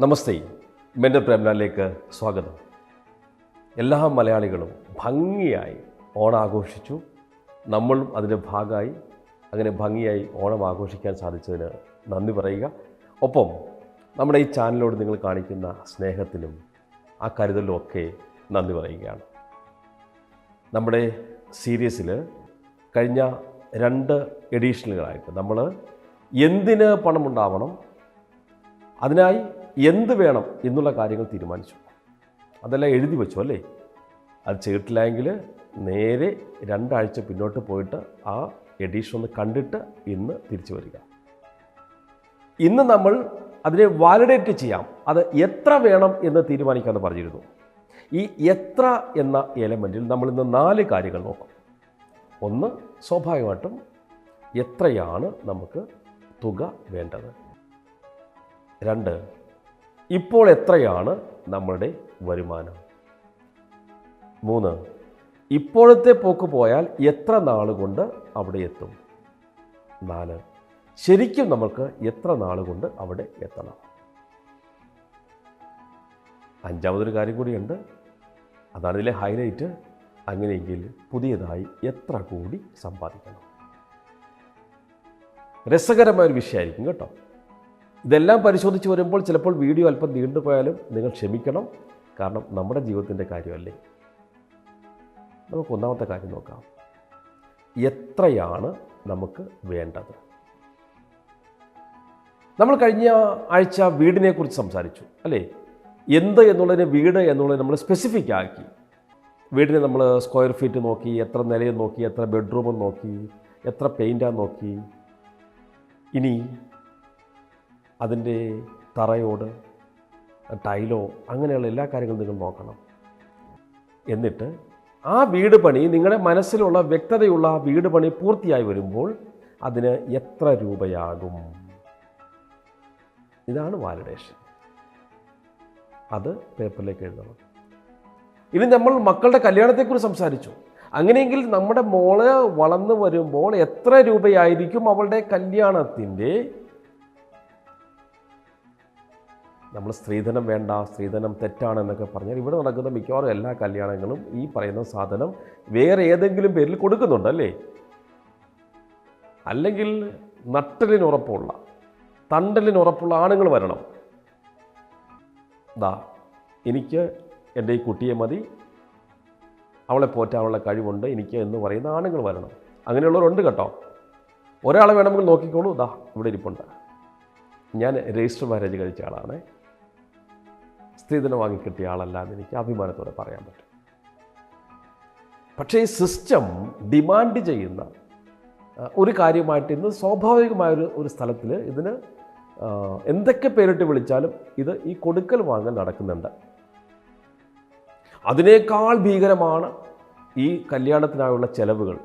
നമസ്തേ. Mentor പ്രേംലാലിലേക്ക് സ്വാഗതം. എല്ലാ മലയാളികളും ഭംഗിയായി ഓണം ആഘോഷിച്ചു നമ്മളും അതിന്റെ ഭാഗമായി അങ്ങനെ ഭംഗിയായി ഓണം ആഘോഷിക്കാൻ സാധിച്ചതിന് നന്ദി പറയുക. ഒപ്പം നമ്മുടെ ഈ ചാനലിനോട് നിങ്ങൾ കാണിക്കുന്ന സ്നേഹത്തിനും ആ കരുതലിനും ഒക്കെ നന്ദി പറയുകയാണ്. നമ്മുടെ സീരീസിൽ കഴിഞ്ഞ രണ്ട് എഡീഷനുകളായിട്ട് നമ്മൾ എന്തിന് പണമുണ്ടാവണം അതിനായി എന്ത് വേണം എന്നുള്ള കാര്യങ്ങൾ തീരുമാനിച്ചു. അതെല്ലാം എഴുതി വെച്ചു അല്ലേ? അത് ചെയ്തിട്ടില്ലെങ്കിൽ നേരെ രണ്ടാഴ്ച പിന്നോട്ട് പോയിട്ട് ആ എഡീഷൻ ഒന്ന് കണ്ടിട്ട് ഇന്ന് തിരിച്ചു വരിക. ഇന്ന് നമ്മൾ അതിനെ വാലിഡേറ്റ് ചെയ്യാം. അത് എത്ര വേണം എന്ന് തീരുമാനിക്കാമെന്ന് പറഞ്ഞിരുന്നു. ഈ എത്ര എന്ന എലമെന്റിൽ നമ്മൾ ഇന്ന് നാല് കാര്യങ്ങൾ നോക്കും. ഒന്ന് സ്വാഭാവികമായിട്ടും എത്രയാണ് നമുക്ക് തുക വേണ്ടത്? രണ്ട് ഇപ്പോൾ എത്രയാണ് നമ്മളുടെ വരുമാനം? മൂന്ന്. ഇപ്പോഴത്തെ പോക്ക് പോയാൽ എത്ര നാൾ കൊണ്ട് അവിടെ എത്തും? നാല്. ശരിക്കും നമുക്ക് എത്ര നാൾ കൊണ്ട് അവിടെ എത്തണം? അഞ്ചാമതൊരു കാര്യം കൂടിയുണ്ട്. അതാണ് ഇതിലെ ഹൈലൈറ്റ്. അങ്ങനെയെങ്കിൽ പുതിയതായി എത്ര കൂടി സമ്പാദിക്കണം? രസകരമായ ഒരു വിഷയമായിരിക്കും കേട്ടോ. ഇതെല്ലാം പരിശോധിച്ച് വരുമ്പോൾ ചിലപ്പോൾ വീഡിയോ അല്പം നീണ്ടുപോയാലും നിങ്ങൾ ക്ഷമിക്കണം. കാരണം നമ്മുടെ ജീവിതത്തിന്റെ കാര്യമല്ലേ? നമുക്ക് ഒന്നാമത്തെ കാര്യം നോക്കാം. എത്രയാണ് നമുക്ക് വേണ്ടത്? നമ്മൾ കഴിഞ്ഞ ആഴ്ച വീടിനെക്കുറിച്ച് സംസാരിച്ചു അല്ലേ? എന്ത് എന്നുള്ളതിന് വീട് എന്നുള്ളത് നമ്മൾ സ്പെസിഫിക് ആക്കി. വീടിനെ നമ്മൾ സ്ക്വയർ ഫീറ്റ് നോക്കി എത്ര നിലയും നോക്കി എത്ര ബെഡ്റൂമും നോക്കി എത്ര പെയിന്റാന്ന് നോക്കി. ഇനി അതിന്റെ തറയോട് ടൈലോ അങ്ങനെയുള്ള എല്ലാ കാര്യങ്ങളും നിങ്ങൾ നോക്കണം. എന്നിട്ട് ആ വീട് പണി നിങ്ങളുടെ മനസ്സിലുള്ള വ്യക്തതയുള്ള വീട് പണി പൂർത്തിയായി വരുമ്പോൾ അതിന് എത്ര രൂപയാകും? ഇതാണ് വാലിഡേഷൻ അത് പേപ്പറിലേക്ക് എഴുതണം. ഇനി നമ്മൾ മക്കളുടെ കല്യാണത്തെക്കുറിച്ച് സംസാരിച്ചു. അങ്ങനെയെങ്കിൽ നമ്മുടെ മോൾ വളർന്നു വരുമ്പോൾ എത്ര രൂപയായിരിക്കും അവളുടെ കല്യാണത്തിന്റെ നമ്മൾ സ്ത്രീധനം വേണ്ട സ്ത്രീധനം തെറ്റാണ് എന്നൊക്കെ പറഞ്ഞാൽ ഇവിടെ നടക്കുന്ന മിക്കവാറും എല്ലാ കല്യാണങ്ങളും ഈ പറയുന്ന സാധനം വേറെ ഏതെങ്കിലും പേരിൽ കൊടുക്കുന്നുണ്ടല്ലേ? അല്ലെങ്കിൽ നട്ടലിന് ഉറപ്പുള്ള തണ്ടലിന് ഉറപ്പുള്ള ആണുങ്ങൾ വരണം. ദാ എനിക്ക് എന്റെ ഈ കുട്ടിയെ മതി. അവളെ പോറ്റാനുള്ള കഴിവുണ്ട്. എനിക്ക് എന്ന് പറയുന്ന ആണുങ്ങൾ വരണം. അങ്ങനെയുള്ളവരുണ്ട് കേട്ടോ. ഒരാളെ വേണമെങ്കിൽ നോക്കിക്കോളൂ. ദാ ഇവിടെ ഇരിപ്പുണ്ട്. ഞാൻ രജിസ്റ്റർ മാരേജ് കഴിച്ച ആളാണ്. സ്ത്രീധനം വാങ്ങിക്കിട്ടിയ ആളല്ല എന്ന് എനിക്ക് അഭിമാനത്തോടെ പറയാൻ പറ്റും. പക്ഷേ ഈ സിസ്റ്റം ഡിമാൻഡ് ചെയ്യുന്ന ഒരു കാര്യമായിട്ട് ഇന്ന് സ്വാഭാവികമായൊരു ഒരു സ്ഥലത്തിൽ ഇതിന് എന്തൊക്കെ പേരിട്ട് വിളിച്ചാലും ഇത് ഈ കൊടുക്കൽ വാങ്ങൽ നടക്കുന്നുണ്ട്. അതിനേക്കാൾ ഭീകരമാണ് ഈ കല്യാണത്തിനായുള്ള ചെലവുകൾ.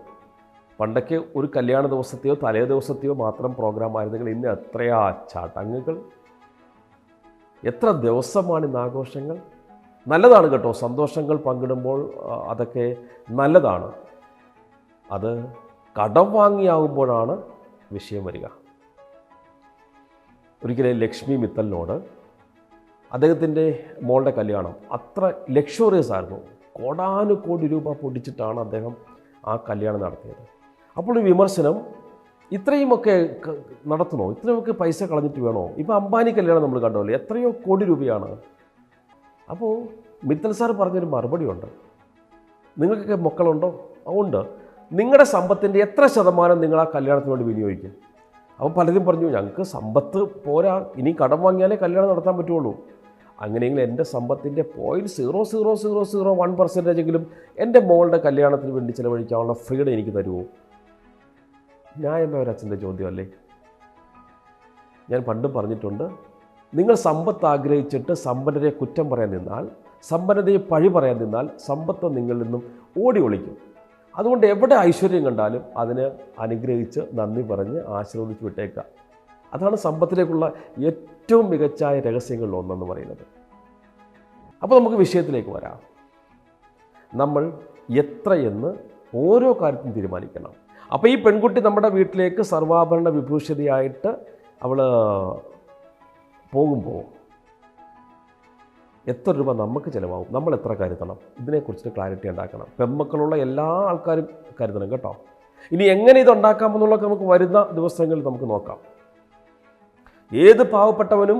പണ്ടൊക്കെ ഒരു കല്യാണ ദിവസത്തെയോ തലേ ദിവസത്തെയോ മാത്രം പ്രോഗ്രാം ആയിരുന്നെങ്കിൽ ഇന്ന് എത്രയാ ചടങ്ങുകൾ എത്ര ദിവസമാണ് ഇന്ന് ആഘോഷങ്ങൾ? നല്ലതാണ് കേട്ടോ. സന്തോഷങ്ങൾ പങ്കിടുമ്പോൾ അതൊക്കെ നല്ലതാണ്. അത് കടം വാങ്ങിയാകുമ്പോഴാണ് വിഷയം വരിക. ഒരിക്കലും ലക്ഷ്മി മിത്തലിനോട് അദ്ദേഹത്തിന്റെ മോളുടെ കല്യാണം അത്ര ലക്ഷറിയസ് ആയിരുന്നു. കോടാനുകോടി രൂപ പൊടിച്ചിട്ടാണ് അദ്ദേഹം ആ കല്യാണം നടത്തിയത്. അപ്പോൾ ഈ വിമർശനം ഇത്രയുമൊക്കെ നടത്തണോ ഇത്രയുമൊക്കെ പൈസ കളഞ്ഞിട്ട് വേണോ? ഇപ്പോൾ അംബാനി കല്യാണം നമ്മൾ കണ്ടോല്ലേ എത്രയോ കോടി രൂപയാണ്. അപ്പോൾ മിത്തൽ സാർ പറഞ്ഞൊരു മറുപടിയുണ്ട് നിങ്ങൾക്കൊക്കെ മക്കളുണ്ടോ? ഉണ്ട്. നിങ്ങളുടെ സമ്പത്തിന്റെ എത്ര ശതമാനം നിങ്ങൾ ആ കല്യാണത്തിന് വേണ്ടി വിനിയോഗിക്കും? അപ്പോൾ പലരും പറഞ്ഞു ഞങ്ങൾക്ക് സമ്പത്ത് പോരാ. ഇനി കടം വാങ്ങിയാലേ കല്യാണം നടത്താൻ പറ്റുള്ളൂ. അങ്ങനെയെങ്കിൽ എന്റെ സമ്പത്തിന്റെ point zero zero zero zero one പെർസെന്റേജെങ്കിലും എന്റെ മോളുടെ കല്യാണത്തിന് വേണ്ടി ചിലവഴിക്കാനുള്ള ഫ്രീഡം എനിക്ക് തരുമോ ന്യായമായ ഒരു അച്ഛന്റെ ചോദ്യമല്ലേ? ഞാൻ പണ്ടും പറഞ്ഞിട്ടുണ്ട് നിങ്ങൾ സമ്പത്ത് ആഗ്രഹിച്ചിട്ട് സമ്പന്നരെ കുറ്റം പറയാൻ നിന്നാൽ സമ്പന്നതയെ പഴി പറയാൻ നിന്നാൽ സമ്പത്ത് നിങ്ങളിൽ നിന്നും ഓടി ഒളിക്കും. അതുകൊണ്ട് എവിടെ ഐശ്വര്യം കണ്ടാലും അതിന് അനുഗ്രഹിച്ച് നന്ദി പറഞ്ഞ് ആശീർവദിച്ച് വിട്ടേക്കുക. അതാണ് സമ്പത്തിലേക്കുള്ള ഏറ്റവും മികച്ചായ രഹസ്യങ്ങളിൽ ഒന്നെന്ന് പറയുന്നത്. അപ്പോൾ നമുക്ക് വിഷയത്തിലേക്ക് വരാം. നമ്മൾ എത്രയെന്ന് ഓരോ കാര്യത്തിനും തീരുമാനിക്കണം. അപ്പോൾ ഈ പെൺകുട്ടി നമ്മുടെ വീട്ടിലേക്ക് സർവാഭരണ വിഭൂഷിതയായിട്ട് അവൾ പോകുമ്പോൾ എത്ര രൂപ നമുക്ക് ചിലവാകും? നമ്മൾ എത്ര കരുതണം? ഇതിനെക്കുറിച്ച് ക്ലാരിറ്റി ഉണ്ടാക്കണം. പെമ്മക്കളുള്ള എല്ലാ ആൾക്കാരും കരുതണം കേട്ടോ. ഇനി എങ്ങനെ ഇത് ഉണ്ടാക്കാമെന്നുള്ളതൊക്കെ നമുക്ക് വരുന്ന ദിവസങ്ങളിൽ നമുക്ക് നോക്കാം. ഏത് പാവപ്പെട്ടവനും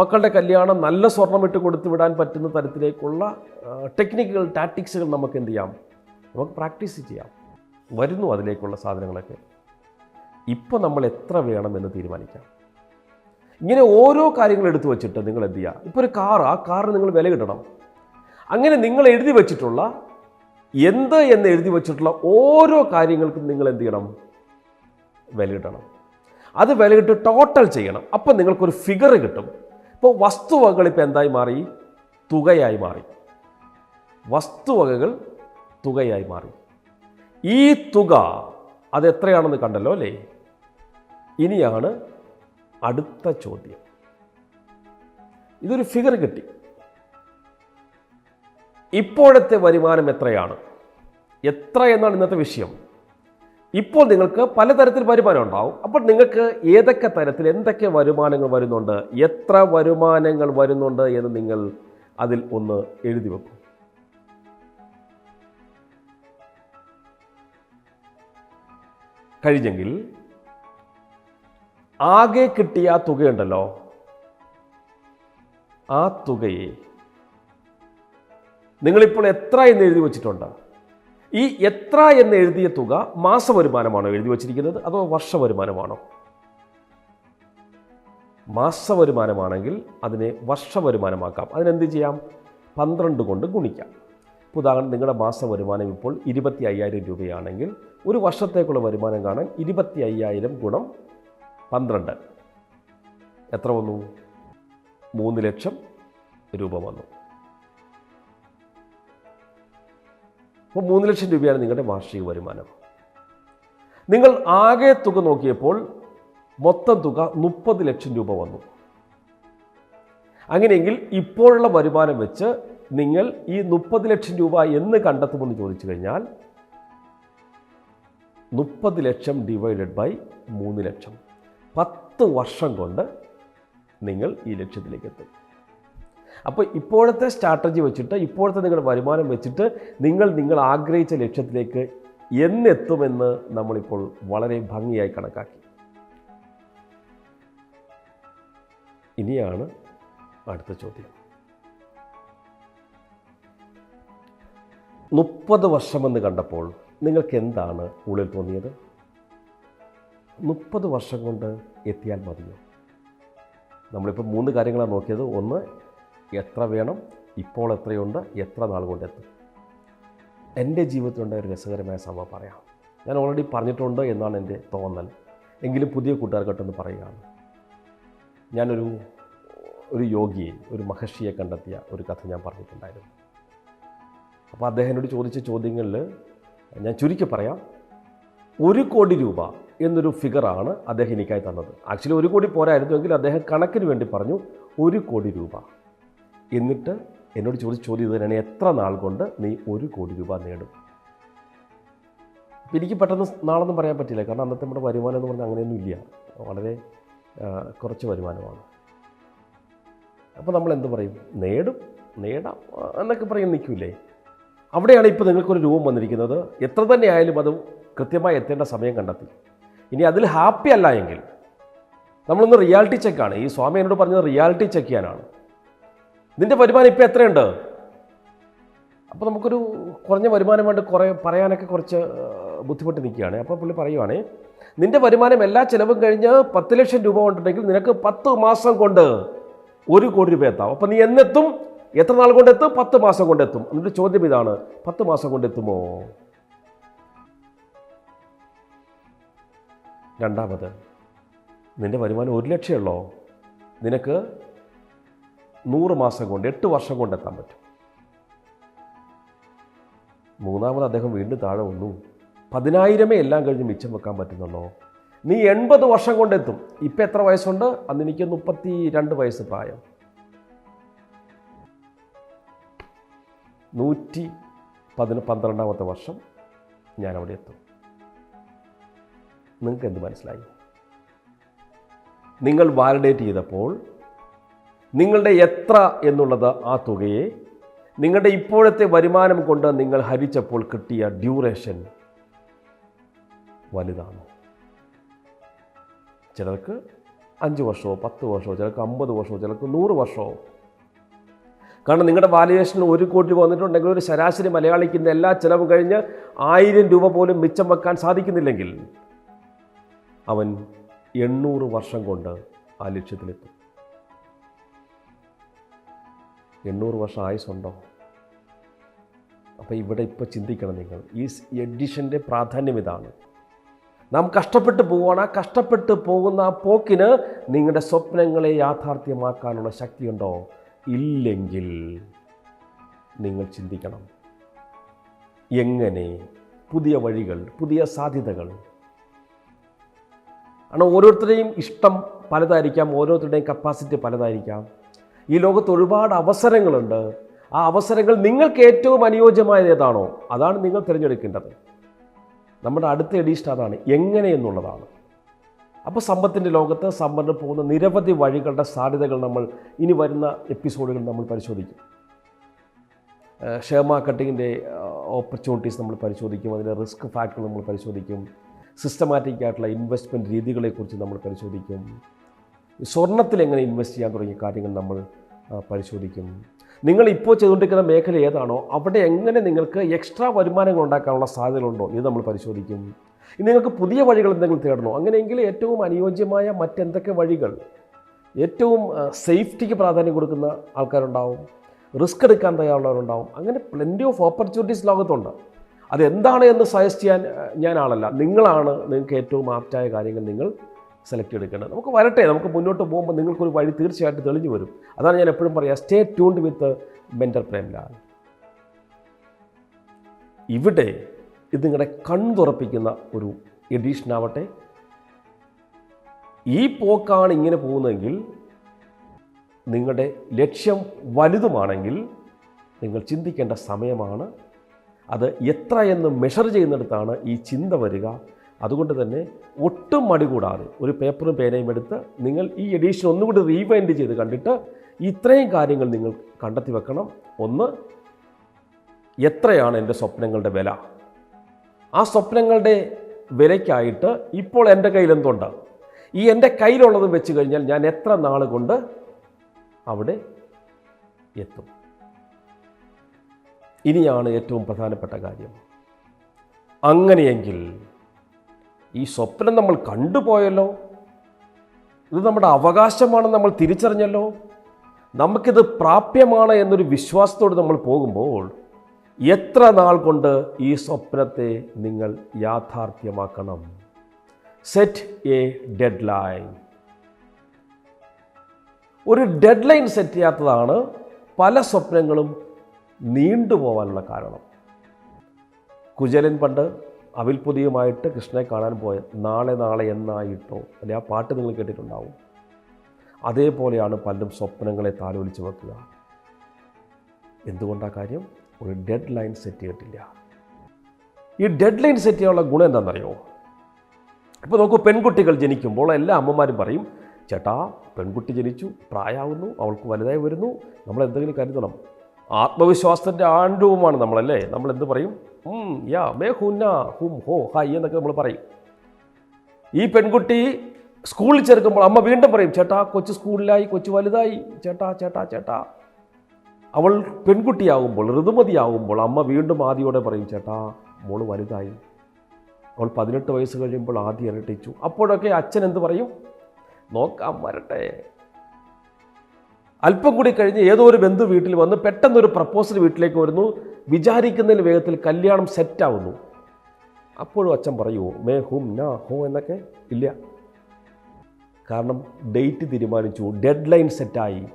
മക്കളുടെ കല്യാണം നല്ല സ്വർണം ഇട്ട് കൊടുത്തു വിടാൻ പറ്റുന്ന തരത്തിലേക്കുള്ള ടെക്നിക്കുകൾ ടാറ്റിക്സുകൾ നമുക്ക് എന്ത് ചെയ്യാം? നമുക്ക് പ്രാക്ടീസ് ചെയ്യാം. വരുന്നു അതിലേക്കുള്ള സാധനങ്ങളൊക്കെ. ഇപ്പോൾ നമ്മൾ എത്ര വേണമെന്ന് തീരുമാനിക്കാം? ഇങ്ങനെ ഓരോ കാര്യങ്ങൾ എടുത്തു വെച്ചിട്ട് നിങ്ങൾ എന്ത് ചെയ്യുക? ഇപ്പോൾ ഒരു കാർ ആ കാറിന് നിങ്ങൾ വില കിട്ടണം. അങ്ങനെ നിങ്ങൾ എഴുതി വെച്ചിട്ടുള്ള എന്ത് എന്ന് എഴുതി വെച്ചിട്ടുള്ള ഓരോ കാര്യങ്ങൾക്കും നിങ്ങൾ എന്ത് ചെയ്യണം? വില കിട്ടണം. അത് വില കിട്ടി ടോട്ടൽ ചെയ്യണം. അപ്പം നിങ്ങൾക്കൊരു ഫിഗർ കിട്ടും. ഇപ്പോൾ വസ്തുവകകൾ ഇപ്പോൾ എന്തായി മാറി? തുകയായി മാറി. വസ്തുവകകൾ തുകയായി മാറി. ഈ തുക അത് എത്രയാണെന്ന് കണ്ടല്ലോ അല്ലേ? ഇനിയാണ് അടുത്ത ചോദ്യം. ഇതൊരു ഫിഗർ കിട്ടി. ഇപ്പോഴത്തെ വരുമാനം എത്രയാണ്? എത്ര എന്നാണ് ഇന്നത്തെ വിഷയം. ഇപ്പോൾ നിങ്ങൾക്ക് പലതരത്തിൽ വരുമാനം ഉണ്ടാവും. അപ്പോൾ നിങ്ങൾക്ക് ഏതൊക്കെ തരത്തിൽ എന്തൊക്കെ വരുമാനങ്ങൾ വരുന്നുണ്ട്? എത്ര വരുമാനങ്ങൾ വരുന്നുണ്ട് എന്ന് നിങ്ങൾ അതിൽ ഒന്ന് എഴുതി വെക്കും. കഴിഞ്ഞെങ്കിൽ ആകെ കിട്ടിയ ആ തുകയുണ്ടല്ലോ. ആ തുകയെ നിങ്ങളിപ്പോൾ എത്ര എന്ന് എഴുതി വച്ചിട്ടുണ്ട്? ഈ എത്ര എന്ന് എഴുതിയ തുക മാസ വരുമാനമാണോ എഴുതി വച്ചിരിക്കുന്നത്? അതോ വർഷ വരുമാനമാണോ? മാസ വരുമാനമാണെങ്കിൽ അതിനെ വർഷ വരുമാനമാക്കാം. അതിനെന്ത് ചെയ്യാം? പന്ത്രണ്ട് കൊണ്ട് ഗുണിക്കാം. ഇപ്പോൾ ഉദാഹരണം നിങ്ങളുടെ മാസ വരുമാനം ഇപ്പോൾ ഇരുപത്തി അയ്യായിരം രൂപയാണെങ്കിൽ ഒരു വർഷത്തേക്കുള്ള വരുമാനം കാണാൻ ഇരുപത്തി അയ്യായിരം ഗുണം പന്ത്രണ്ട്. എത്ര വന്നു? മൂന്ന് ലക്ഷം രൂപ വന്നു. അപ്പോൾ മൂന്ന് ലക്ഷം രൂപയാണ് നിങ്ങളുടെ വാർഷിക വരുമാനം. നിങ്ങൾ ആകെ തുക നോക്കിയപ്പോൾ മൊത്തം തുക മുപ്പത് ലക്ഷം രൂപ വന്നു. അങ്ങനെയെങ്കിൽ ഇപ്പോഴുള്ള വരുമാനം വെച്ച് നിങ്ങൾ ഈ മുപ്പത് ലക്ഷം രൂപ എന്ന് കണ്ടെത്തുമെന്ന് ചോദിച്ചു കഴിഞ്ഞാൽ മുപ്പത് ലക്ഷം ഡിവൈഡഡ് ബൈ മൂന്ന് ലക്ഷം. പത്ത് വർഷം കൊണ്ട് നിങ്ങൾ ഈ ലക്ഷ്യത്തിലേക്ക് എത്തും. അപ്പോൾ ഇപ്പോഴത്തെ സ്ട്രാറ്റജി വെച്ചിട്ട് ഇപ്പോഴത്തെ നിങ്ങളുടെ വരുമാനം വെച്ചിട്ട് നിങ്ങൾ നിങ്ങൾ ആഗ്രഹിച്ച ലക്ഷ്യത്തിലേക്ക് എന്നെത്തുമെന്ന് നമ്മളിപ്പോൾ വളരെ ഭംഗിയായി കണക്കാക്കി. ഇനിയാണ് അടുത്ത ചോദ്യം. മുപ്പത് വർഷമെന്ന് കണ്ടപ്പോൾ നിങ്ങൾക്ക് എന്താണ് ഉള്ളിൽ തോന്നിയത്? മുപ്പത് വർഷം കൊണ്ട് എത്തിയാൽ മതിയോ? നമ്മളിപ്പോൾ മൂന്ന് കാര്യങ്ങളാണ് നോക്കിയത്. ഒന്ന് എത്ര വേണം? ഇപ്പോൾ എത്രയുണ്ട്? എത്ര നാൾ കൊണ്ട് എത്തും? എന്റെ ജീവിതത്തിലുണ്ട് ഒരു രസകരമായ സംഭവം പറയാം. ഞാൻ ഓൾറെഡി പറഞ്ഞിട്ടുണ്ട് എന്നാണ് എന്റെ തോന്നൽ. എങ്കിലും പുതിയ കൂട്ടുകാർക്കൊട്ടൊന്ന് പറയുകയാണ്. ഞാനൊരു ഒരു യോഗിയെ ഒരു മഹർഷിയെ കണ്ടെത്തിയ ഒരു കഥ ഞാൻ പറഞ്ഞിട്ടുണ്ടായിരുന്നു. അപ്പോൾ അദ്ദേഹം എന്നോട് ചോദിച്ച ചോദ്യങ്ങളിൽ ഞാൻ ചുരുക്കി പറയാം. ഒരു കോടി രൂപ എന്നൊരു ഫിഗറാണ് അദ്ദേഹം എനിക്കായി തന്നത്. ആക്ച്വലി ഒരു കോടി പോരായിരുന്നു എങ്കിൽ അദ്ദേഹം കണക്കിന് വേണ്ടി പറഞ്ഞു ഒരു കോടി രൂപ. എന്നിട്ട് എന്നോട് ചോദിച്ച ചോദ്യം ഇത് തന്നെയാണ്. എത്ര നാൾ കൊണ്ട് നീ ഒരു കോടി രൂപ നേടും? എനിക്ക് പെട്ടെന്ന് നാളൊന്നും പറയാൻ പറ്റില്ല. കാരണം അന്നത്തെ നമ്മുടെ വരുമാനം എന്ന് പറഞ്ഞാൽ അങ്ങനെയൊന്നും ഇല്ല. വളരെ കുറച്ച് വരുമാനമാണ്. അപ്പോൾ നമ്മൾ എന്ത് പറയും? നേടും. നേടാം. എന്നൊക്കെ പറയും. നിൽക്കൂലേ അവിടെയാണ് ഇപ്പോൾ നിങ്ങൾക്കൊരു രൂപം വന്നിരിക്കുന്നത്. എത്ര തന്നെ ആയാലും അത് കൃത്യമായി എത്തേണ്ട സമയം കണ്ടെത്തി. ഇനി അതിൽ ഹാപ്പി അല്ല എങ്കിൽ നമ്മളൊന്ന് റിയാലിറ്റി ചെക്കാണ് ഈ സ്വാമി എന്നോട് പറഞ്ഞത് റിയാലിറ്റി ചെക്ക് ചെയ്യാനാണ്. നിന്റെ വരുമാനം ഇപ്പോൾ എത്രയുണ്ട്? അപ്പോൾ നമുക്കൊരു കുറഞ്ഞ വരുമാനം വേണ്ട കുറേ പറയാനൊക്കെ കുറച്ച് ബുദ്ധിമുട്ട് നിൽക്കുകയാണ്. അപ്പോൾ പുള്ളി പറയുവാണേ നിന്റെ വരുമാനം എല്ലാ ചിലവും കഴിഞ്ഞ് പത്ത് ലക്ഷം രൂപ കൊണ്ടുണ്ടെങ്കിൽ നിനക്ക് പത്ത് മാസം കൊണ്ട് ഒരു കോടി രൂപ എത്താം. അപ്പോൾ നീ എന്നെത്തും എത്ര നാൾ കൊണ്ടെത്തും? പത്ത് മാസം കൊണ്ടെത്തും. എന്നിട്ട് ചോദ്യം ഇതാണ് പത്ത് മാസം കൊണ്ടെത്തുമോ? രണ്ടാമത് നിന്റെ വരുമാനം ഒരു ലക്ഷമുള്ളോ നിനക്ക് നൂറ് മാസം കൊണ്ട് എട്ട് വർഷം കൊണ്ട് എത്താൻ പറ്റും. മൂന്നാമത് അദ്ദേഹം വീണ്ടും താഴെ വന്നു. പതിനായിരമേ എല്ലാം കഴിഞ്ഞ് മിച്ചം വെക്കാൻ പറ്റുന്നുള്ളൂ. നീ എൺപത് വർഷം കൊണ്ടെത്തും. ഇപ്പം എത്ര വയസ്സുണ്ട്? അന്ന് എനിക്ക് മുപ്പത്തി രണ്ട് വയസ്സ് പ്രായം. നൂറ്റി പതിന പന്ത്രണ്ടാമത്തെ വർഷം ഞാൻ അവിടെ എത്തും. നിങ്ങൾക്ക് എന്ത് മനസ്സിലായി? നിങ്ങൾ വാലിഡേറ്റ് ചെയ്തപ്പോൾ നിങ്ങളുടെ എത്ര എന്നുള്ളത് ആ തുകയെ നിങ്ങളുടെ ഇപ്പോഴത്തെ വരുമാനം കൊണ്ട് നിങ്ങൾ ഹരിച്ചപ്പോൾ കിട്ടിയ ഡ്യൂറേഷൻ വലുതാണ്? ചിലർക്ക് അഞ്ച് വർഷമോ പത്ത് വർഷമോ ചിലർക്ക് അമ്പത് വർഷമോ ചിലർക്ക് നൂറ് വർഷമോ? കാരണം നിങ്ങളുടെ വാല്യുവേഷൻ ഒരു കോടി രൂപ വന്നിട്ടുണ്ടെങ്കിൽ ഒരു ശരാശരി മലയാളിക്ക് ഇന്ന് എല്ലാ ചിലവും കഴിഞ്ഞ് ആയിരം രൂപ പോലും മിച്ചം വെക്കാൻ സാധിക്കുന്നില്ലെങ്കിൽ അവൻ എണ്ണൂറ് വർഷം കൊണ്ട് ആ ലക്ഷ്യത്തിലെത്തും. എണ്ണൂറ് വർഷം ആയുസുണ്ടോ അപ്പോൾ ഇവിടെ ഇപ്പോൾ ചിന്തിക്കണം നിങ്ങൾ. ഈ എഡിഷന്റെ പ്രാധാന്യം ഇതാണ്. നാം കഷ്ടപ്പെട്ട് പോവുകയാണ്. ആ കഷ്ടപ്പെട്ട് പോകുന്ന ആ പോക്കിന് നിങ്ങളുടെ സ്വപ്നങ്ങളെ യാഥാർത്ഥ്യമാക്കാനുള്ള ശക്തിയുണ്ടോ? ഇല്ലെങ്കിൽ നിങ്ങൾ ചിന്തിക്കണം. എങ്ങനെ പുതിയ വഴികൾ പുതിയ സാധ്യതകൾ? കാരണം ഓരോരുത്തരുടെയും ഇഷ്ടം പലതായിരിക്കാം ഓരോരുത്തരുടെയും കപ്പാസിറ്റി പലതായിരിക്കാം. ഈ ലോകത്ത് ഒരുപാട് അവസരങ്ങളുണ്ട്. ആ അവസരങ്ങൾ നിങ്ങൾക്ക് ഏറ്റവും അനുയോജ്യമായത് ഏതാണോ അതാണ് നിങ്ങൾ തിരഞ്ഞെടുക്കേണ്ടത്. നമ്മുടെ അടുത്ത എഡീഷൻ അതാണ് എങ്ങനെ എന്നുള്ളതാണ്. അപ്പോൾ സമ്പത്തിന്റെ ലോകത്ത് സമ്പന്നം പോകുന്ന നിരവധി വഴികളുടെ സാധ്യതകൾ നമ്മൾ ഇനി വരുന്ന എപ്പിസോഡുകൾ നമ്മൾ പരിശോധിക്കും. ഷെയർ മാർക്കറ്റിങ്ങിന്റെ ഓപ്പർച്യൂണിറ്റീസ് നമ്മൾ പരിശോധിക്കും അതിന്റെ റിസ്ക് ഫാക്ടർ നമ്മൾ പരിശോധിക്കും സിസ്റ്റമാറ്റിക് ആയിട്ടുള്ള ഇൻവെസ്റ്റ്മെന്റ് രീതികളെക്കുറിച്ച് നമ്മൾ പരിശോധിക്കും സ്വർണത്തിൽ എങ്ങനെ ഇൻവെസ്റ്റ് ചെയ്യാൻ തുടങ്ങിയ കാര്യങ്ങൾ നമ്മൾ പരിശോധിക്കും. നിങ്ങൾ ഇപ്പോൾ ചെയ്തുകൊണ്ടിരിക്കുന്ന മേഖല ഏതാണോ അവിടെ എങ്ങനെ നിങ്ങൾക്ക് എക്സ്ട്രാ വരുമാനങ്ങൾ ഉണ്ടാക്കാനുള്ള സാധ്യതകളുണ്ടോ ഇത് നമ്മൾ പരിശോധിക്കും. ഇനി നിങ്ങൾക്ക് പുതിയ വഴികൾ എന്തെങ്കിലും തേടണോ? അങ്ങനെയെങ്കിൽ ഏറ്റവും അനുയോജ്യമായ മറ്റെന്തൊക്കെ വഴികൾ? ഏറ്റവും സേഫ്റ്റിക്ക് പ്രാധാന്യം കൊടുക്കുന്ന ആൾക്കാരുണ്ടാവും റിസ്ക് എടുക്കാൻ തയ്യാറുള്ളവരുണ്ടാവും. അങ്ങനെ പ്ലെന്റി ഓഫ് ഓപ്പർച്യൂണിറ്റീസ് ലോകത്തുണ്ട്. അതെന്താണ് എന്ന് സജസ്റ്റ് ചെയ്യാൻ ഞാൻ ആളല്ല. നിങ്ങളാണ് നിങ്ങൾക്ക് ഏറ്റവും ആപ്റ്റായ കാര്യങ്ങൾ നിങ്ങൾ സെലക്ട് എടുക്കേണ്ടത് നമുക്ക് വരട്ടെ. നമുക്ക് മുന്നോട്ട് പോകുമ്പോൾ നിങ്ങൾക്കൊരു വഴി തീർച്ചയായിട്ടും തെളിഞ്ഞു വരും. അതാണ് ഞാൻ എപ്പോഴും പറയുക stay tuned with mentor Premlal ഇവിടെ ഇത് നിങ്ങളുടെ കൺതുറപ്പിക്കുന്ന ഒരു എഡീഷൻ ആവട്ടെ. ഈ പോക്കാണ് ഇങ്ങനെ പോകുന്നതെങ്കിൽ നിങ്ങളുടെ ലക്ഷ്യം വലുതുമാണെങ്കിൽ നിങ്ങൾ ചിന്തിക്കേണ്ട സമയമാണ്. അത് എത്ര എന്ന് മെഷർ ചെയ്യുന്നിടത്താണ് ഈ ചിന്ത വരിക. അതുകൊണ്ട് തന്നെ ഒട്ടും മടി കൂടാതെ ഒരു പേപ്പറും പേനയും എടുത്ത് നിങ്ങൾ ഈ എഡീഷൻ ഒന്നുകൂടി റീവൈൻഡ് ചെയ്ത് കണ്ടിട്ട് ഇത്രയും കാര്യങ്ങൾ നിങ്ങൾ കണ്ടെത്തി വെക്കണം. ഒന്ന് എത്രയാണ് എന്റെ സ്വപ്നങ്ങളുടെ വില? ആ സ്വപ്നങ്ങളുടെ വിലയ്ക്കായിട്ട് ഇപ്പോൾ എന്റെ കയ്യിൽ എന്തുണ്ട് ഈ എന്റെ കയ്യിലുള്ളത് വെച്ച് കഴിഞ്ഞാൽ ഞാൻ എത്ര നാൾ കൊണ്ട് അവിടെ എത്തും? ഇനിയാണ് ഏറ്റവും പ്രധാനപ്പെട്ട കാര്യം. അങ്ങനെയെങ്കിൽ ഈ സ്വപ്നം നമ്മൾ കണ്ടുപോയല്ലോ? ഇത് നമ്മുടെ അവകാശമാണെന്ന് നമ്മൾ തിരിച്ചറിഞ്ഞല്ലോ? നമുക്കിത് പ്രാപ്യമാണ് എന്നൊരു വിശ്വാസത്തോട് നമ്മൾ പോകുമ്പോൾ എത്ര നാൾ കൊണ്ട് ഈ സ്വപ്നത്തെ നിങ്ങൾ യാഥാർത്ഥ്യമാക്കണം? സെറ്റ് എ ഡെഡ് ലൈൻ ഒരു ഡെഡ് ലൈൻ സെറ്റ് ചെയ്യാത്തതാണ് പല സ്വപ്നങ്ങളും നീണ്ടുപോകാനുള്ള കാരണം. കുജലൻ പണ്ട് അവിൽപുതിയുമായിട്ട് കൃഷ്ണനെ കാണാൻ പോയ നാളെ നാളെ എന്നായിട്ടോ അല്ലെ ആ പാട്ട് നിങ്ങൾ കേട്ടിട്ടുണ്ടാവും. അതേപോലെയാണ് പലരും സ്വപ്നങ്ങളെ താലോലിച്ച് വെക്കുക. എന്തുകൊണ്ടാ കാര്യം? ഒരു ഡെഡ് ലൈൻ സെറ്റ് ചെയ്തിട്ടില്ല. ഈ ഡെഡ് ലൈൻ സെറ്റ് ചെയ്യാനുള്ള ഗുണം എന്താണെന്നറിയോ? ഇപ്പോൾ നോക്കൂ പെൺകുട്ടികൾ ജനിക്കുമ്പോൾ എല്ലാ അമ്മമാരും പറയും ചേട്ടാ പെൺകുട്ടി ജനിച്ചു പ്രായമാവുന്നു അവൾക്ക് വലുതായി വരുന്നു നമ്മൾ എന്തെങ്കിലും കരുതണം. ആത്മവിശ്വാസത്തിന്റെ ആണ്ടവുമാണ് നമ്മളല്ലേ? നമ്മൾ എന്ത് പറയും? യാ മേ ഹുന്ന ഹും ഹോ ഹൈ എന്നൊക്കെ നമ്മൾ പറയും. ഈ പെൺകുട്ടി സ്കൂളിൽ ചേർക്കുമ്പോൾ അമ്മ വീണ്ടും പറയും ചേട്ടാ കൊച്ചു സ്കൂളിലായി കൊച്ചു വലുതായി ചേട്ടാ ചേട്ടാ ചേട്ടാ. അവൾ പെൺകുട്ടിയാകുമ്പോൾ ഋതുമതിയാകുമ്പോൾ അമ്മ വീണ്ടും ആദ്യോടെ പറയും ചേട്ടാ മോൾ വലുതായി. അവൾ പതിനെട്ട് വയസ്സ് കഴിയുമ്പോൾ ആദ്യം ഇരട്ടിച്ചു. അപ്പോഴൊക്കെ അച്ഛൻ എന്ത് പറയും? നോക്കാം വരട്ടെ. അല്പം കൂടി കഴിഞ്ഞ് ഏതോ ഒരു ബന്ധു വീട്ടിൽ വന്ന് പെട്ടെന്നൊരു പ്രപ്പോസൽ വീട്ടിലേക്ക് വരുന്നു. വിചാരിക്കുന്നതിന് വേഗത്തിൽ കല്യാണം സെറ്റാവുന്നു. അപ്പോഴും അച്ഛൻ പറയുമോ മേ ഹും നാ ഹോ എന്നൊക്കെ ഇല്ല. കാരണം ഡേറ്റ് തീരുമാനിച്ചു ഡെഡ് ലൈൻ സെറ്റായി.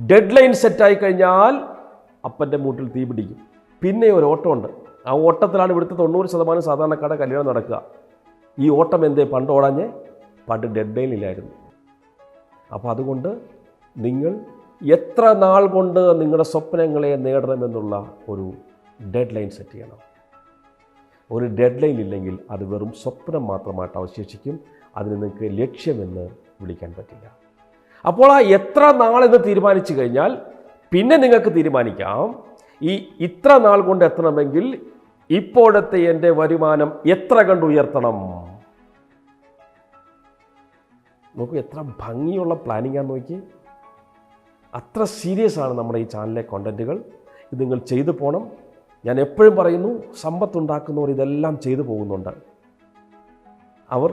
ഡെഡ് ലൈൻ സെറ്റായി കഴിഞ്ഞാൽ അപ്പന്റെ മൂട്ടിൽ തീ പിടിക്കും. പിന്നെ ഒരു ഓട്ടമുണ്ട്. ആ ഓട്ടത്തിലാണ് ഇവിടുത്തെ തൊണ്ണൂറ് ശതമാനം സാധാരണക്കാരുടെ കല്യാണം നടക്കുക. ഈ ഓട്ടം എന്തേ? പണ്ട് ഓടാഞ്ഞ്? പണ്ട് ഡെഡ് ലൈൻ ഇല്ലായിരുന്നു. അപ്പോൾ അതുകൊണ്ട് നിങ്ങൾ എത്ര നാൾ കൊണ്ട് നിങ്ങളുടെ സ്വപ്നങ്ങളെ നേടണമെന്നുള്ള ഒരു ഡെഡ് ലൈൻ സെറ്റ് ചെയ്യണം. ഒരു ഡെഡ് ലൈൻ ഇല്ലെങ്കിൽ അത് വെറും സ്വപ്നം മാത്രമായിട്ട് അവശേഷിക്കും. അതിന് നിങ്ങൾക്ക് ലക്ഷ്യമെന്ന് വിളിക്കാൻ പറ്റില്ല. അപ്പോൾ ആ എത്ര നാളെന്ന് തീരുമാനിച്ചു കഴിഞ്ഞാൽ പിന്നെ നിങ്ങൾക്ക് തീരുമാനിക്കാം. ഈ ഇത്ര നാൾ കൊണ്ട് എത്തണമെങ്കിൽ ഇപ്പോഴത്തെ എന്റെ വരുമാനം എത്ര കണ്ട് ഉയർത്തണം? നോക്കൂ എത്ര ഭംഗിയുള്ള പ്ലാനിംഗ് ആണെന്ന് നോക്കി അത്ര സീരിയസ് ആണ് നമ്മുടെ ഈ ചാനലിലെ കോണ്ടന്റുകൾ ഇത് നിങ്ങൾ ചെയ്തു പോകണം ഞാൻ എപ്പോഴും പറയുന്നു സമ്പത്തുണ്ടാക്കുന്നവർ ഇതെല്ലാം ചെയ്തു പോകുന്നുണ്ട്. അവർ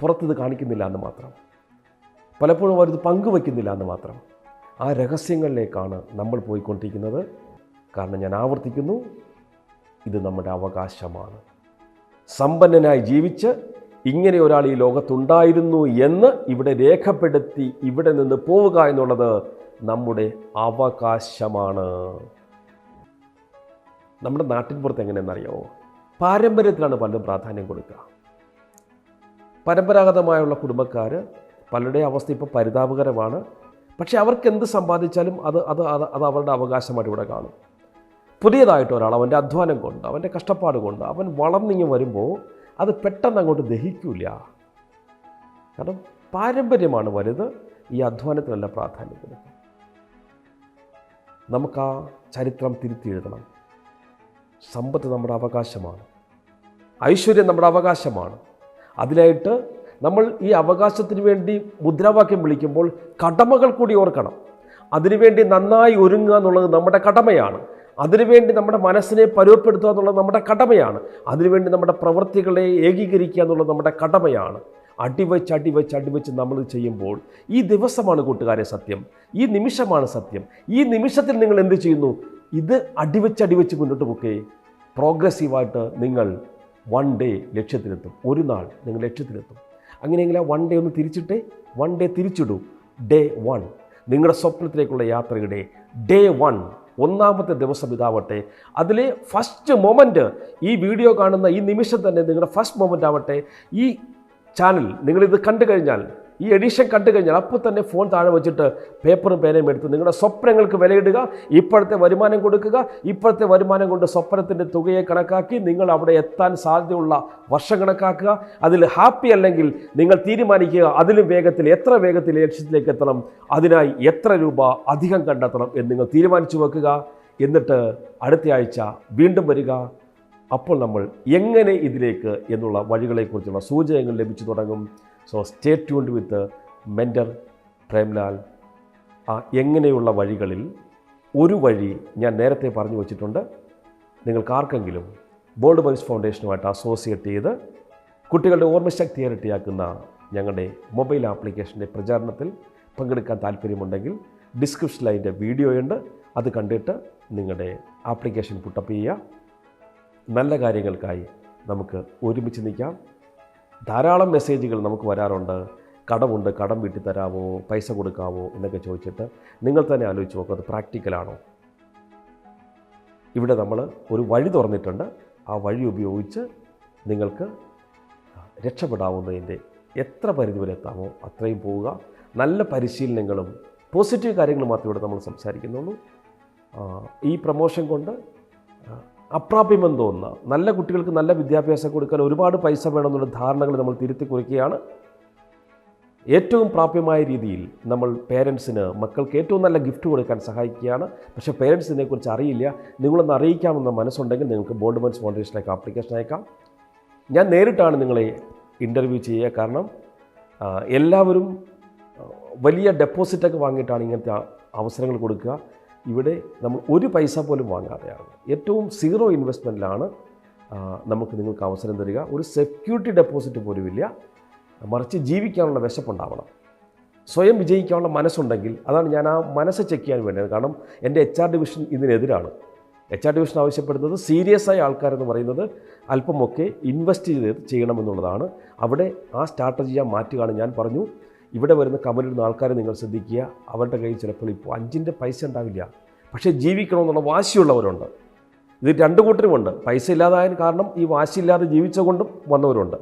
പുറത്തിത് കാണിക്കുന്നില്ല എന്ന് മാത്രം. പലപ്പോഴും അവരിത് പങ്കുവയ്ക്കുന്നില്ല എന്ന് മാത്രം. ആ രഹസ്യങ്ങളിലേക്കാണ് നമ്മൾ പോയിക്കൊണ്ടിരിക്കുന്നത്. കാരണം ഞാൻ ആവർത്തിക്കുന്നു ഇത് നമ്മുടെ അവകാശമാണ്. സമ്പന്നനായി ജീവിച്ച് ഇങ്ങനെ ഒരാൾ ഈ ലോകത്തുണ്ടായിരുന്നു എന്ന് ഇവിടെ രേഖപ്പെടുത്തി ഇവിടെ നിന്ന് പോവുക എന്നുള്ളത് നമ്മുടെ അവകാശമാണ്. നമ്മുടെ നാട്ടിൻ പുറത്ത് എങ്ങനെയെന്നറിയാമോ പാരമ്പര്യത്തിലാണ് പലരും പ്രാധാന്യം കൊടുക്കുക. പരമ്പരാഗതമായുള്ള കുടുംബക്കാർ പലരുടെ അവസ്ഥ ഇപ്പോൾ പരിതാപകരമാണ്. പക്ഷേ അവർക്ക് എന്ത് സമ്പാദിച്ചാലും അത് അത് അത് അത് അവരുടെ അവകാശമായിട്ട് ഇവിടെ കാണും. പുതിയതായിട്ട് ഒരാൾ അവന്റെ അധ്വാനം കൊണ്ട് അവന്റെ കഷ്ടപ്പാട് കൊണ്ട് അവൻ വളർന്നിങ്ങ് വരുമ്പോൾ അത് പെട്ടെന്ന് അങ്ങോട്ട് ദഹിക്കില്ല. കാരണം പാരമ്പര്യമാണ് വലുത് ഈ അധ്വാനത്തിനല്ല പ്രാധാന്യം കൊടുക്കുക. നമുക്ക് ആ ചരിത്രം തിരുത്തി എഴുതണം സമ്പത്ത് നമ്മുടെ അവകാശമാണ്. ഐശ്വര്യം നമ്മുടെ അവകാശമാണ്. അതിനായിട്ട് നമ്മൾ ഈ അവകാശത്തിന് വേണ്ടി മുദ്രാവാക്യം വിളിക്കുമ്പോൾ കടമകൾ കൂടി ഓർക്കണം. അതിനുവേണ്ടി നന്നായി ഒരുങ്ങുക എന്നുള്ളത് നമ്മുടെ കടമയാണ്. അതിനുവേണ്ടി നമ്മുടെ മനസ്സിനെ പരുവപ്പെടുത്തുക എന്നുള്ളത് നമ്മുടെ കടമയാണ്. അതിനുവേണ്ടി നമ്മുടെ പ്രവൃത്തികളെ ഏകീകരിക്കുക എന്നുള്ളത് നമ്മുടെ കടമയാണ്. അടിവച്ച് അടിവച്ച് അടിവച്ച് നമ്മൾ ചെയ്യുമ്പോൾ ഈ ദിവസമാണ് കൂട്ടുകാരെ സത്യം. ഈ നിമിഷമാണ് സത്യം. ഈ നിമിഷത്തിൽ നിങ്ങൾ എന്ത് ചെയ്യുന്നു? ഇത് അടിവച്ച് അടിവച്ച് മുന്നോട്ട് പോക്കേ. പ്രോഗ്രസീവായിട്ട് നിങ്ങൾ വൺ ഡേ ലക്ഷ്യത്തിലെത്തും. ഒരു നാൾ നിങ്ങൾ ലക്ഷ്യത്തിലെത്തും. അങ്ങനെയെങ്കിൽ ആ വൺ ഡേ ഒന്ന് തിരിച്ചിട്ട് വൺ ഡേ തിരിച്ചിടൂ. ഡേ വൺ നിങ്ങളുടെ സ്വപ്നത്തിലേക്കുള്ള യാത്രയുടെ ഡേ വൺ ഒന്നാമത്തെ ദിവസം ഇതാവട്ടെ. അതിലെ ഫസ്റ്റ് മൊമെന്റ് ഈ വീഡിയോ കാണുന്ന ഈ നിമിഷം തന്നെ നിങ്ങളുടെ ഫസ്റ്റ് മൊമെന്റ് ആവട്ടെ. ഈ ചാനൽ നിങ്ങളിത് കണ്ടു കഴിഞ്ഞാൽ ഈ എഡിഷൻ കണ്ടു കഴിഞ്ഞാൽ അപ്പോൾ തന്നെ ഫോൺ താഴെ വെച്ചിട്ട് പേപ്പറും പേനയും എടുത്ത് നിങ്ങളുടെ സ്വപ്നങ്ങൾക്ക് വിലയിടുക ഇപ്പോഴത്തെ വരുമാനം കൊടുക്കുക ഇപ്പോഴത്തെ വരുമാനം കൊണ്ട് സ്വപ്നത്തിന്റെ തുകയെ കണക്കാക്കി നിങ്ങൾ അവിടെ എത്താൻ സാധ്യതയുള്ള വർഷം കണക്കാക്കുക. അതിൽ ഹാപ്പി അല്ലെങ്കിൽ നിങ്ങൾ തീരുമാനിക്കുക അതിലും വേഗത്തിൽ എത്ര വേഗത്തിൽ ലക്ഷ്യത്തിലേക്ക് എത്തണം അതിനായി എത്ര രൂപ അധികം കണ്ടെത്തണം എന്ന് നിങ്ങൾ തീരുമാനിച്ചു വെക്കുക. എന്നിട്ട് അടുത്ത ആഴ്ച വീണ്ടും വരിക. അപ്പോൾ നമ്മൾ എങ്ങനെ ഇതിലേക്ക് എന്നുള്ള വഴികളെക്കുറിച്ചുള്ള സൂചനകൾ ലഭിച്ചു തുടങ്ങും. So stay tuned with mentor Premlal ആ എങ്ങനെയുള്ള വഴികളിൽ ഒരു വഴി ഞാൻ നേരത്തെ പറഞ്ഞു വച്ചിട്ടുണ്ട്. നിങ്ങൾക്ക് ആർക്കെങ്കിലും ബോൾഡ് ബോയ്സ് ഫൗണ്ടേഷനുമായിട്ട് അസോസിയേറ്റ് ചെയ്ത് കുട്ടികളുടെ ഓർമ്മശക്തി ഇരട്ടിയാക്കുന്ന ഞങ്ങളുടെ മൊബൈൽ ആപ്ലിക്കേഷന്റെ പ്രചാരണത്തിൽ പങ്കെടുക്കാൻ താല്പര്യമുണ്ടെങ്കിൽ ഡിസ്ക്രിപ്ഷനിൽ അതിന്റെ വീഡിയോയുണ്ട് അത് കണ്ടിട്ട് നിങ്ങളുടെ ആപ്ലിക്കേഷൻ പുട്ടപ്പ് ചെയ്യുക. നല്ല കാര്യങ്ങൾക്കായി നമുക്ക് ഒരുമിച്ച് നിൽക്കാം. ധാരാളം മെസ്സേജുകൾ നമുക്ക് വരാറുണ്ട്. കടമുണ്ട് കടം വീട്ടി തരാമോ പൈസ കൊടുക്കാമോ എന്നൊക്കെ ചോദിച്ചിട്ട് നിങ്ങൾ തന്നെ ആലോചിച്ച് നോക്കുക അത് പ്രാക്ടിക്കലാണോ ഇവിടെ നമ്മൾ ഒരു വഴി തുറന്നിട്ടുണ്ട്. ആ വഴി ഉപയോഗിച്ച് നിങ്ങൾക്ക് രക്ഷപ്പെടാവുന്നതിന്റെ എത്ര പരിധി വരെ എത്താമോ അത്രയും പോവുക. നല്ല പരിശീലനങ്ങളും പോസിറ്റീവ് കാര്യങ്ങളും മാത്രമേ ഇവിടെ നമ്മൾ സംസാരിക്കുന്നുള്ളൂ. ഈ പ്രമോഷൻ കൊണ്ട് അപ്രാപ്യമെന്ന് തോന്നുന്ന നല്ല കുട്ടികൾക്ക് നല്ല വിദ്യാഭ്യാസം കൊടുക്കാൻ ഒരുപാട് പൈസ വേണമെന്നുള്ള ധാരണകൾ നമ്മൾ തിരുത്തി കുറിക്കുകയാണ്. ഏറ്റവും പ്രാപ്യമായ രീതിയിൽ നമ്മൾ പേരൻസിന് മക്കൾക്ക് ഏറ്റവും നല്ല ഗിഫ്റ്റ് കൊടുക്കാൻ സഹായിക്കുകയാണ്. പക്ഷേ പേരൻസ് ഇതിനെക്കുറിച്ച് അറിയില്ല. നിങ്ങളൊന്ന് അറിയിക്കാമെന്ന മനസ്സുണ്ടെങ്കിൽ നിങ്ങൾക്ക് ബോണ്ട് മെൻസ് ഫൗണ്ടേഷനിലേക്ക് ആപ്ലിക്കേഷൻ അയക്കാം. ഞാൻ നേരിട്ടാണ് നിങ്ങളെ ഇന്റർവ്യൂ ചെയ്യുക. കാരണം എല്ലാവരും വലിയ ഡെപ്പോസിറ്റൊക്കെ വാങ്ങിയിട്ടാണ് ഇങ്ങനത്തെ അവസരങ്ങൾ കൊടുക്കുക. ഇവിടെ നമ്മൾ ഒരു പൈസ പോലും വാങ്ങാതെയാണ്. ഏറ്റവും സീറോ ഇൻവെസ്റ്റ്മെന്റിലാണ് നമുക്ക് നിങ്ങൾക്ക് അവസരം തരിക. ഒരു സെക്യൂരിറ്റി ഡെപ്പോസിറ്റ് പോലും ഇല്ല. മറിച്ച് ജീവിക്കാനുള്ള വിശപ്പുണ്ടാവണം. സ്വയം വിജയിക്കാനുള്ള മനസ്സുണ്ടെങ്കിൽ അതാണ് ഞാൻ ആ മനസ്സ് ചെക്ക് ചെയ്യാൻ വേണ്ടിയത് കാരണം എന്റെ എച്ച് ആർ ഡിവിഷൻ ഇതിനെതിരാണ്. എച്ച് ആർ ഡിവിഷൻ ആവശ്യപ്പെടുന്നത് സീരിയസ് ആയ ആൾക്കാരെന്ന് പറയുന്നത് അല്പമൊക്കെ ഇൻവെസ്റ്റ് ചെയ്ത് ചെയ്യണമെന്നുള്ളതാണ്. അവിടെ ആ സ്ട്രാറ്റജി മാറ്റുകയാണ് ഞാൻ പറഞ്ഞു. ഇവിടെ വരുന്ന കമലിടുന്ന ആൾക്കാരെ നിങ്ങൾ ശ്രദ്ധിക്കുക. അവരുടെ കയ്യിൽ ചിലപ്പോൾ ഇപ്പോൾ അഞ്ചിന്റെ പൈസ ഉണ്ടാവില്ല. പക്ഷേ ജീവിക്കണമെന്നുള്ള വാശിയുള്ളവരുണ്ട്. ഇത് രണ്ടു കൂട്ടരുമുണ്ട്. പൈസ ഇല്ലാതായ കാരണം ഈ വാശിയില്ലാതെ ജീവിച്ചുകൊണ്ടും വന്നവരുണ്ട്.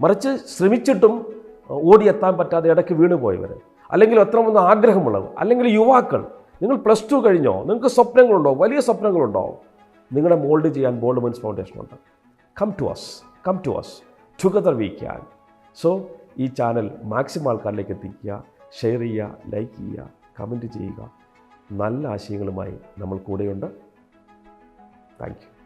മറിച്ച് ശ്രമിച്ചിട്ടും ഓടിയെത്താൻ പറ്റാതെ ഇടയ്ക്ക് വീണു പോയവർ അല്ലെങ്കിൽ ഒന്ന് ആഗ്രഹമുള്ളവർ. അല്ലെങ്കിൽ യുവാക്കൾ. നിങ്ങൾ പ്ലസ് ടു കഴിഞ്ഞോ? നിങ്ങൾക്ക് സ്വപ്നങ്ങളുണ്ടോ? വലിയ സ്വപ്നങ്ങളുണ്ടോ? നിങ്ങളെ മോൾഡ് ചെയ്യാൻ ബോൾഡ് മൻസ് ഫൗണ്ടേഷൻ ഉണ്ട് come to us come to us together we can so ഈ ചാനൽ മാക്സിമം ആൾക്കാരിലേക്ക് എത്തിക്കുക ഷെയർ ചെയ്യുക ലൈക്ക് ചെയ്യുക കമന്റ് ചെയ്യുക. നല്ല ആശയങ്ങളുമായി നമ്മൾ കൂടെയുണ്ട്. Thank you.